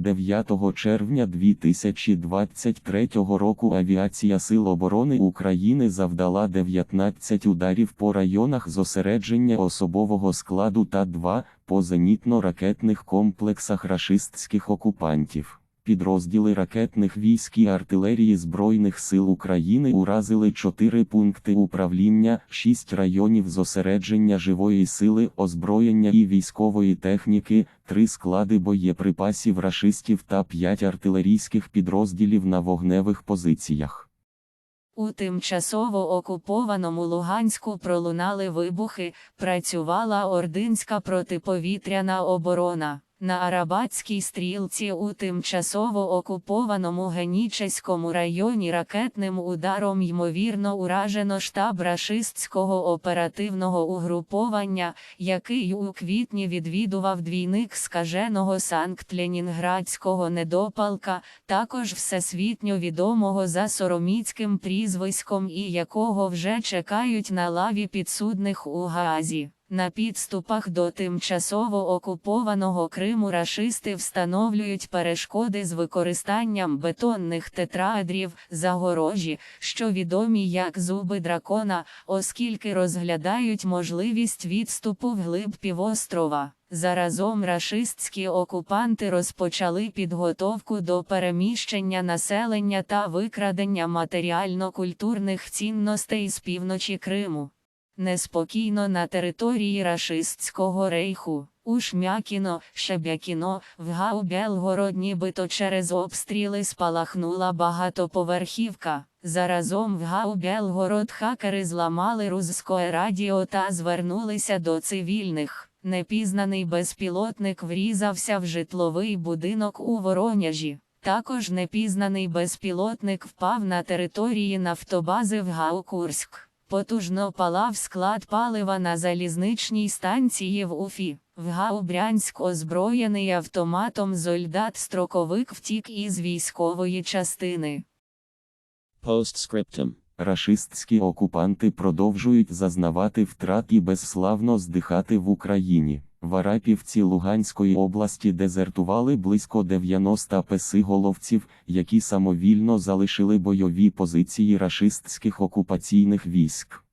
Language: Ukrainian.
9 червня 2023 року Авіація Сил оборони України завдала 19 ударів по районах зосередження особового складу та 2 по зенітно-ракетних комплексах рашистських окупантів. Підрозділи ракетних військ і артилерії Збройних сил України уразили 4 пункти управління, 6 районів зосередження живої сили, озброєння і військової техніки, 3 склади боєприпасів рашистів та 5 артилерійських підрозділів на вогневих позиціях. У тимчасово окупованому Луганську пролунали вибухи, працювала ординська протиповітряна оборона. На Арабатській стрілці у тимчасово окупованому Генічеському районі ракетним ударом ймовірно уражено штаб рашистського оперативного угруповання, який у квітні відвідував двійник скаженого Санкт-Ленінградського недопалка, також всесвітньо відомого за сороміцьким прізвиськом і якого вже чекають на лаві підсудних у Гаазі. На підступах до тимчасово окупованого Криму рашисти встановлюють перешкоди з використанням бетонних тетраадрів, загорожі, що відомі як зуби дракона, оскільки розглядають можливість відступу вглиб півострова. Заразом рашистські окупанти розпочали підготовку до переміщення населення та викрадення матеріально-культурних цінностей з півночі Криму. Неспокійно на території рашистського рейху. У Шмякіно, Шебякіно, в Гау-Белгород нібито через обстріли спалахнула багатоповерхівка. Заразом в Гау-Белгород хакери зламали рузське радіо та звернулися до цивільних. Непізнаний безпілотник врізався в житловий будинок у Воронежі. Також непізнаний безпілотник впав на території нафтобази в Гау-Курськ. Потужно палав склад палива на залізничній станції в Уфі. В Гаубрянськ озброєний автоматом зольдат-строковик втік із військової частини. Постскриптум. Рашистські окупанти продовжують зазнавати втрат і безславно здихати в Україні. В Арапівці Луганської області дезертували близько 90 песиголовців, які самовільно залишили бойові позиції рашистських окупаційних військ.